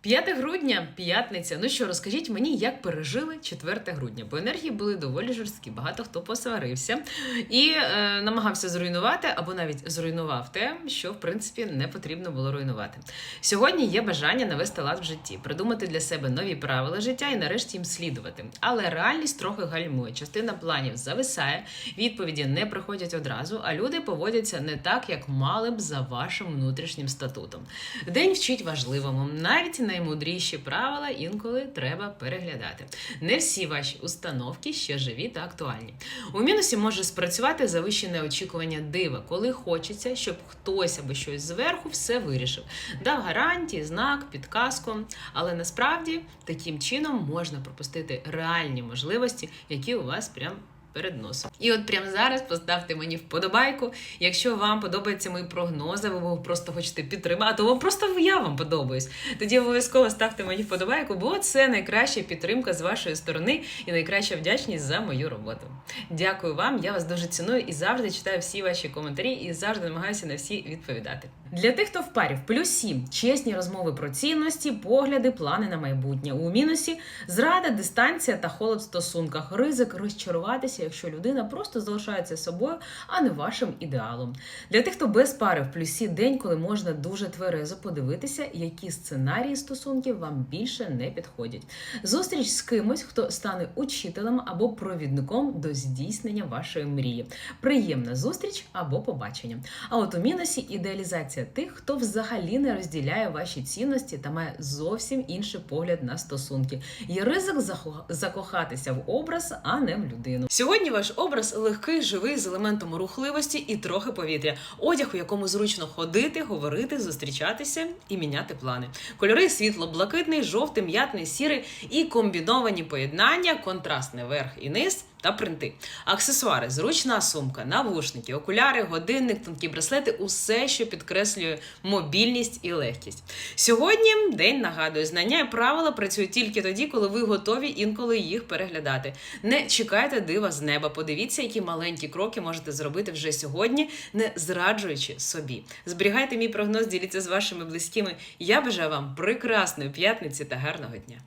5 грудня, п'ятниця. Ну що, розкажіть мені, як пережили 4 грудня, бо енергії були доволі жорсткі. Багато хто посварився і е, намагався зруйнувати або навіть зруйнував те, що в принципі не потрібно було руйнувати. Сьогодні є бажання навести лад в житті, придумати для себе нові правила життя і нарешті їм слідувати. Але реальність трохи гальмує. Частина планів зависає, відповіді не приходять одразу, а люди поводяться не так, як мали б за вашим внутрішнім статутом. День вчить важливому, навіть наймудріші правила інколи треба переглядати. Не всі ваші установки ще живі та актуальні. У мінусі може спрацювати завищене очікування дива, коли хочеться, щоб хтось або щось зверху все вирішив, дав гарантії, знак, підказку. Але насправді таким чином можна пропустити реальні можливості, які у вас прям перед носом. І от прямо зараз поставте мені вподобайку. Якщо вам подобаються мої прогнози, ви просто хочете підтримати, вам просто я вам подобаюсь. Тоді обов'язково ставте мені вподобайку, бо це найкраща підтримка з вашої сторони і найкраща вдячність за мою роботу. Дякую вам, я вас дуже ціную і завжди читаю всі ваші коментарі і завжди намагаюся на всі відповідати. Для тих, хто в парі в плюсі чесні розмови про цінності, погляди, плани на майбутнє. У мінусі зрада, дистанція та холод в стосунках, ризик розчаруватися, якщо людина просто залишається собою, а не вашим ідеалом. Для тих, хто без пари в плюсі день, коли можна дуже тверезо подивитися, які сценарії стосунків вам більше не підходять. Зустріч з кимось, хто стане учителем або провідником до здійснення вашої мрії. Приємна зустріч або побачення. А от у мінусі ідеалізація тих, хто взагалі не розділяє ваші цінності та має зовсім інший погляд на стосунки. Є ризик закохатися в образ, а не в людину. Сьогодні ваш образ легкий, живий з елементом рухливості і трохи повітря. Одяг, у якому зручно ходити, говорити, зустрічатися і міняти плани. Кольори світло-блакитний, жовтий, м'ятний, сірий і комбіновані поєднання, контрастний верх і низ та принти. Аксесуари, зручна сумка, навушники, окуляри, годинник, тонкі браслети усе, що підкреслює мобільність і легкість. Сьогодні день нагадує, знання і правила працюють тільки тоді, коли ви готові інколи їх переглядати. Не чекайте дива з неба. Подивіться, які маленькі кроки можете зробити вже сьогодні, не зраджуючи собі. Зберігайте мій прогноз, діліться з вашими близькими. Я бажаю вам прекрасної п'ятниці та гарного дня.